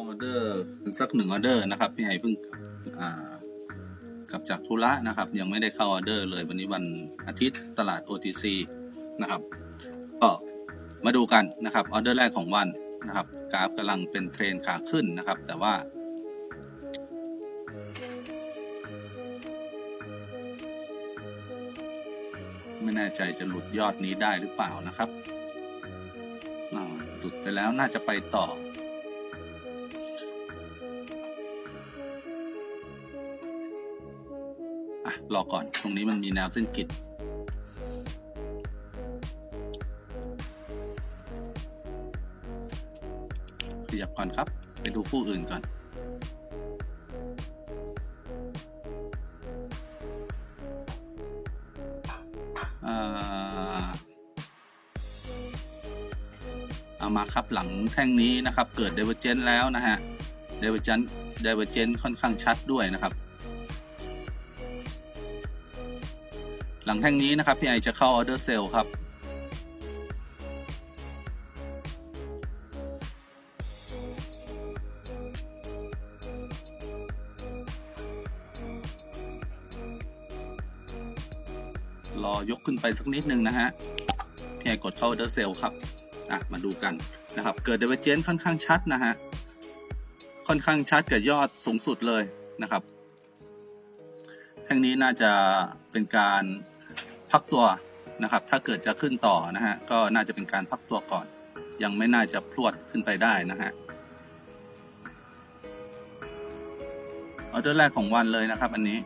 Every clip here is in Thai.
ออเดอร์สักหนึ่งออเดอร์นะครับพี่ไอเพิ่งกลับจากธุระนะครับ ยังไม่ได้เข้าออเดอร์เลยวันนี้วันอาทิตย์ตลาด OTC นะครับก็มาดูกันนะครับออเดอร์แรกของวันนะครับกราฟกำลังเป็นเทรนขาขึ้นนะครับ แต่ว่าไม่แน่ใจจะหลุดยอดนี้ได้หรือเปล่านะครับหลุดไปแล้วน่าจะไปต่อ อะรอก่อน ตรงนี้มันมีแนวเส้นกิดขยับก่อนครับ ไปดูคู่อื่นก่อนเอามาครับหลังแท่งนี้นะครับ เกิด Divergence แล้วนะฮะ Divergence Divergence ค่อนข้างชัดด้วยนะครับ หลังแท่งนี้นะครับพี่ไอจะเข้าออเดอร์เซลครับ รอยกขึ้นไปสักนิดนึงนะฮะพี่ไอกดเข้าออเดอร์เซลครับ อะ มาดูกันนะครับ เกิดเดเวเจนค่อนข้างชัดนะฮะ ค่อนข้างชัดกับยอดสูงสุดเลยนะครับ ท่งนี้น่าจะเป็นการพักตัวนะครับ ถ้าเกิดจะขึ้นต่อนะฮะ ก็น่าจะเป็นการพักตัวก่อน ยังไม่น่าจะพรวดขึ้นไปได้นะฮะ ออเดอร์แรกของวันเลยนะครับ อันนี้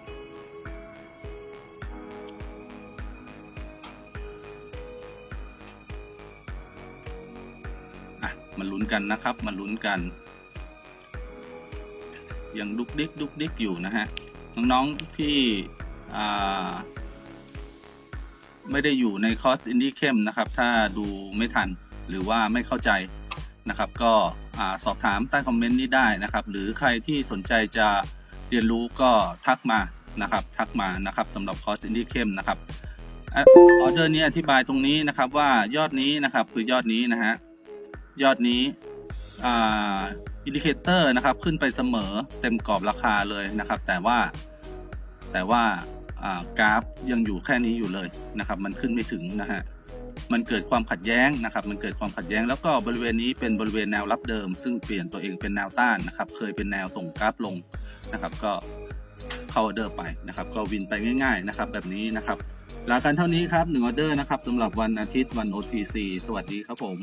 มาลุ้นกันนะครับ มาลุ้นกัน ยังดุกดิกดุกดิกอยู่นะฮะ น้องๆที่ไม่ได้อยู่ในคอร์สอินดี้เข้มนะครับ ถ้าดูไม่ทันหรือว่าไม่เข้าใจนะครับ ก็สอบถามใต้คอมเมนต์นี้ได้นะครับ หรือใครที่สนใจจะเรียนรู้ก็ทักมานะครับ ทักมานะครับสำหรับคอร์สอินดี้เข้มนะครับออเดอร์นี้อธิบายตรงนี้นะครับว่ายอดนี้นะครับคือยอดนี้นะฮะยอดนี้อินดิเคเตอร์นะครับขึ้นไปเสมอเต็มกรอบราคาเลยนะครับ แต่ว่า แต่ว่ากราฟยังอยู่แค่นี้อยู่เลยนะครับ มันขึ้นไม่ถึงนะฮะมันเกิดความขัดแย้งนะครับ มันเกิดความขัดแย้ง แล้วก็บริเวณนี้เป็นบริเวณแนวรับเดิม ซึ่งเปลี่ยนตัวเองเป็นแนวต้านนะครับ เคยเป็นแนวส่งกราฟลงนะครับ ก็เข้าออเดอร์ไปนะครับ ก็วินไปง่าย ๆนะครับ แบบนี้นะครับลากันเท่านี้ครับหนึ่งออเดอร์นะครับสำหรับวันอาทิตย์วัน OTC สวัสดีครับผม